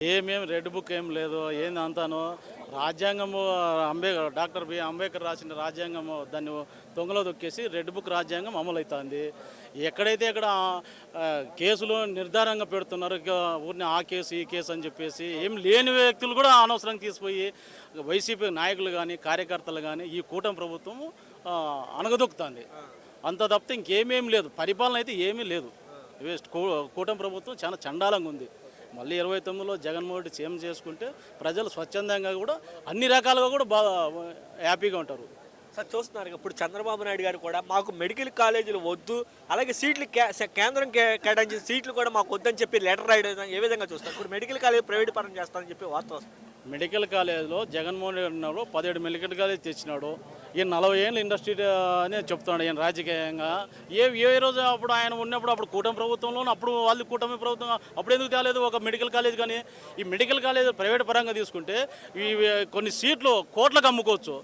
ఏమేం red book ఏం లేదు ఏంది అంతాను రాజ్యాంగము అంబేద్కర్ డాక్టర్ బి అంబేద్కర్ రాసిన రాజ్యాంగము దాన్ని తొంగలో దొక్కేసి రెడ్ బుక్ రాజ్యాంగం అమలవుతుంది ఎక్కడైతే ఇక్కడ కేసులు నిర్ధారంగా పెడుతున్నారు ఊరిని ఆ కేసు ఈ కేసు అని చెప్పేసి ఏం లేని వ్యక్తులు కూడా అనవసరంగా తీసిపోయి వైసీపీ నాయకులు కానీ కార్యకర్తలు కానీ ఈ కూటమి ప్రభుత్వం అనగదొక్కుతుంది అంత తప్పితే ఇంకేమేం లేదు. పరిపాలన అయితే ఏమీ లేదు. వేస్ట్. కూటమి ప్రభుత్వం చాలా చండాలంగా ఉంది. మళ్ళీ ఇరవై తొమ్మిదిలో జగన్మోహన్ రెడ్డి సీఎం చేసుకుంటే ప్రజలు స్వచ్ఛందంగా కూడా అన్ని రకాలుగా కూడా బాగా హ్యాపీగా ఉంటారు. సార్ చూస్తున్నారు ఇప్పుడు చంద్రబాబు నాయుడు గారు కూడా మాకు మెడికల్ కాలేజీలు వద్దు అలాగే సీట్లు కేంద్రం కేటాయించిన సీట్లు కూడా మాకు వద్దని చెప్పి లెటర్ రాయడం ఏ విధంగా చూస్తారు ఇప్పుడు మెడికల్ కాలేజ్ ప్రైవేట్ పరం చేస్తానని చెప్పి వార్త వస్తుంది మెడికల్ కాలేజ్లో జగన్మోహన్ రెడ్డి ఉన్నప్పుడు పదిహేడు మెడికల్ కాలేజ్ తెచ్చినాడు ఈయన నలభై ఏళ్ళు ఇండస్ట్రీ అని చెప్తున్నాడు ఈయన రాజకీయంగా. ఏ ఏ రోజు అప్పుడు ఆయన ఉన్నప్పుడు అప్పుడు కూటమి ప్రభుత్వంలో అప్పుడు వాళ్ళు కూటమి ప్రభుత్వం అప్పుడు ఎందుకు తేలేదు? ఒక మెడికల్ కాలేజ్ కానీ ఈ మెడికల్ కాలేజ్ ప్రైవేట్ పరంగా తీసుకుంటే ఈ కొన్ని సీట్లు కోట్లకు అమ్ముకోవచ్చు.